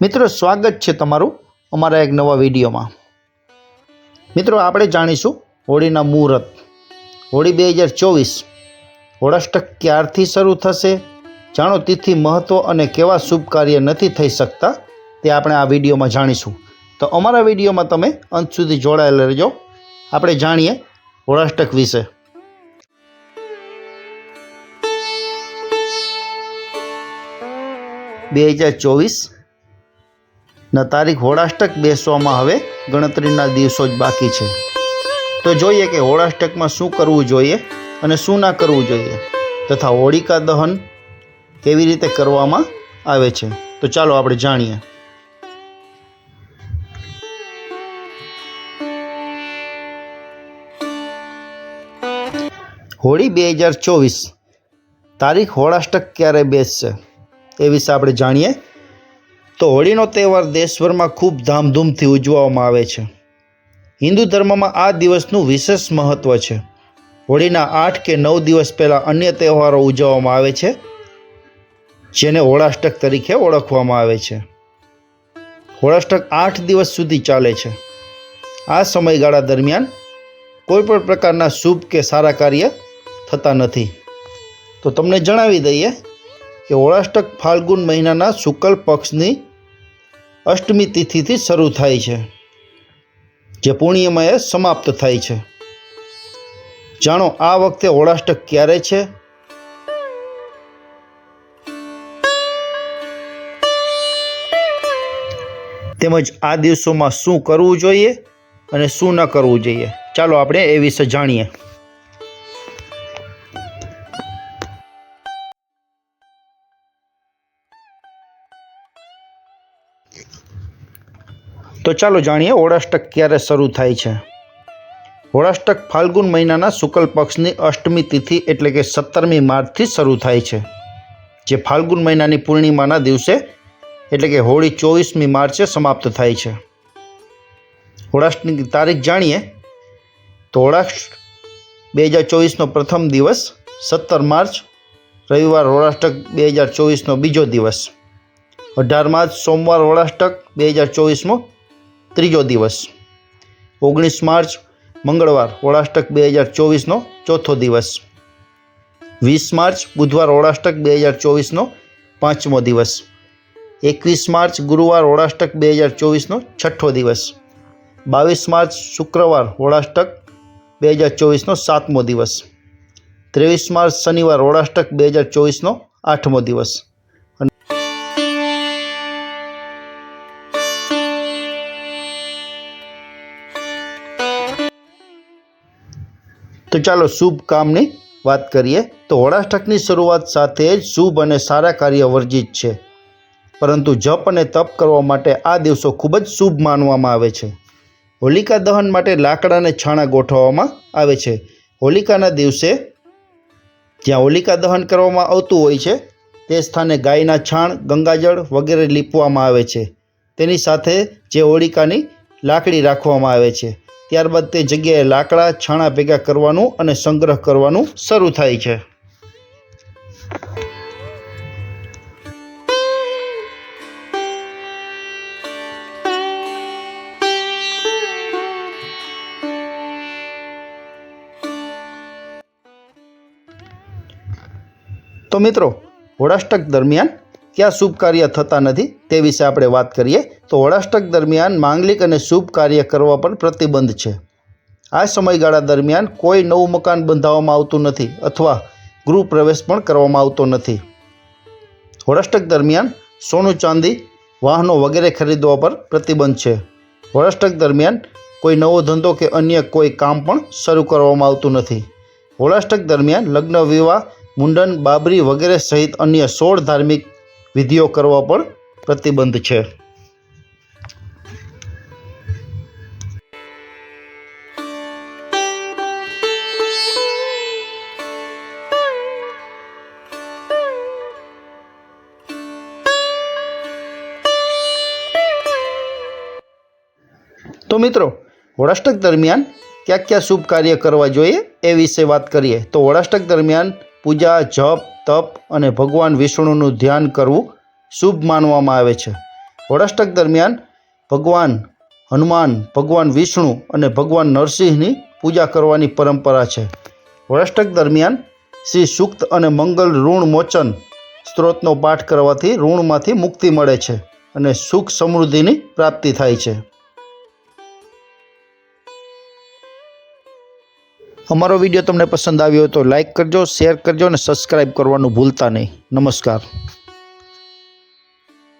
મિત્રો, સ્વાગત છે તમારું અમારા એક નવા વિડીયોમાં. મિત્રો, આપણે જાણીશું હોળીના મુહૂર્ત. હોળી બે હજાર ચોવીસ હોળાષ્ટક ક્યારથી શરૂ થશે? જાણો, તિથિ મહત્ત્વ અને કેવા શુભ કાર્ય નથી થઈ શકતા તે આપણે આ વિડીયોમાં જાણીશું. તો અમારા વિડીયોમાં તમે અંત સુધી જોડાયેલા રહેજો. આપણે જાણીએ હોળાષ્ટક વિશે. બે હજાર ચોવીસ ના, તારીખ હોળાષ્ટક બેસવામાં હવે ગણતરીના દિવસો જ બાકી છે. તો જોઈએ કે હોળાષ્ટકમાં શું કરવું જોઈએ અને શું ના કરવું જોઈએ તથા હોળિકા દહન કેવી રીતે કરવામાં આવે છે. તો ચાલો આપણે જાણીએ. હોળી બે હજાર ચોવીસ તારીખ હોળાષ્ટક ક્યારે બેસશે એ વિશે આપણે જાણીએ. તો હોળીનો તહેવાર દેશભરમાં ખૂબ ધામધૂમથી ઉજવવામાં આવે છે. હિન્દુ ધર્મમાં આ દિવસનું વિશેષ મહત્ત્વ છે. હોળીના આઠ કે નવ દિવસ પહેલાં અન્ય તહેવારો ઉજવવામાં આવે છે, જેને હોળાષ્ટક તરીકે ઓળખવામાં આવે છે. હોળાષ્ટક આઠ દિવસ સુધી ચાલે છે. આ સમયગાળા દરમિયાન કોઈ પણ પ્રકારના શુભ કે સારા કાર્ય થતા નથી. તો તમને જણાવી દઈએ કે ઓળાષ્ટક ફાલ્ગુન મહિનાના શુક્લ પક્ષની અષ્ટમી તિથિથી શરૂ થાય છે, જે પૂર્ણિમાએ સમાપ્ત થાય છે. જાણો, આ વખતે ઓળાષ્ટક ક્યારે છે? તેમજ આ દિવસોમાં શું કરવું જોઈએ અને શું ન કરવું જોઈએ? ચાલો આપણે એ વિશે જાણીએ. તો ચાલો જાણીએ ઓળાષ્ટક ક્યારે શરૂ થાય છે. હોળાષ્ટક ફાલ્ગુન મહિનાના શુક્લ પક્ષની અષ્ટમી તિથિ એટલે કે સત્તરમી માર્ચથી શરૂ થાય છે, જે ફાલ્ગુન મહિનાની પૂર્ણિમાના દિવસે એટલે કે હોળી ચોવીસમી માર્ચે સમાપ્ત થાય છે. હોળાષ્ટની તારીખ જાણીએ તો હોળાષ્ટ બે હજાર ચોવીસનો પ્રથમ દિવસ સત્તર માર્ચ, રવિવાર હોળાષ્ટક બે હજાર ચોવીસનો બીજો દિવસ. અઢાર માર્ચ સોમવાર હોળાષ્ટક બે હજાર ચોવીસમો ત્રીજો દિવસ. ઓગણીસ માર્ચ, મંગળવાર, ઓળાષ્ટક બે હજાર ચોવીસનો ચોથો દિવસ. વીસ માર્ચ, બુધવાર, ઓળાષ્ટક બે હજાર ચોવીસનો પાંચમો દિવસ. એકવીસ માર્ચ, ગુરુવાર, ઓળાષ્ટક બે હજાર ચોવીસનો છઠ્ઠો દિવસ. બાવીસ માર્ચ, શુક્રવાર હોળાષ્ટક બે હજાર ચોવીસનો સાતમો દિવસ. ત્રેવીસ માર્ચ, શનિવાર, ઓળાષ્ટક બે હજાર ચોવીસનો આઠમો દિવસ. તો ચાલો શુભ કામની વાત કરીએ. તો હોળાષ્ટકની શરૂઆત સાથે જ શુભ અને સારા કાર્ય વર્જિત છે. પરંતુ જપ અને તપ કરવા માટે આ દિવસો ખૂબ જ શુભ માનવામાં આવે છે. હોલિકા દહન માટે લાકડાને છાણા ગોઠવવામાં આવે છે. હોલિકાના દિવસે જ્યાં હોલિકા દહન કરવામાં આવતું હોય છે, તે સ્થાને ગાયના છાણ, ગંગાજળ વગેરે લીપવામાં આવે છે. તેની સાથે જે હોલિકાની લાકડી રાખવામાં આવે છે. ત્યારબાદ તે જગ્યાએ લાકડા, છાણા ભેગા કરવાનું અને સંગ્રહ કરવાનું શરૂ થાય છે. તો મિત્રો હોળાષ્ટક દરમિયાન ક્યાં શુભ કાર્ય થતા નથી તે વિશે આપણે વાત કરીએ, તો હોળાષ્ટક દરમિયાન માંગલિક અને શુભ કાર્ય કરવા પર પ્રતિબંધ છે. આ સમયગાળા દરમિયાન કોઈ નવું મકાન બંધાવવામાં આવતું નથી અથવા ગૃહ પ્રવેશ પણ કરવામાં આવતો નથી. હોળાષ્ટક દરમિયાન સોનું, ચાંદી, વાહનો વગેરે ખરીદવા પર પ્રતિબંધ છે. વડાષ્ટક દરમિયાન કોઈ નવો ધંધો કે અન્ય કોઈ કામ પણ શરૂ કરવામાં આવતું નથી. હોળાષ્ટક દરમિયાન લગ્ન વિવાહ મુંડન, બાબરી વગેરે સહિત અન્ય સોળ ધાર્મિક વિધિઓ કરવા પર પ્રતિબંધ છે. તો મિત્રો હોળાષ્ટક દરમિયાન ક્યાં ક્યાં શુભ કાર્ય કરવા જોઈએ એ વિશે વાત કરીએ. તો હોળાષ્ટક દરમિયાન પૂજા, જપ તપ અને ભગવાન વિષ્ણુનું ધ્યાન કરવું શુભ માનવામાં આવે છે. હોળાષ્ટક દરમિયાન ભગવાન, હનુમાન, ભગવાન વિષ્ણુ અને ભગવાન નરસિંહની પૂજા કરવાની પરંપરા છે. હોળાષ્ટક દરમિયાન શ્રી સુક્ત અને મંગલ ઋણ મોચન સ્ત્રોતનો પાઠ કરવાથી ઋણમાંથી મુક્તિ મળે છે અને સુખ સમૃદ્ધિની પ્રાપ્તિ થાય છે. અમારો વીડિયો તમને પસંદ આવ્યો તો લાઇક કરજો શેર કરજો અને સબસ્ક્રાઈબ કરવાનું ભૂલતા નહીં. નમસ્કાર.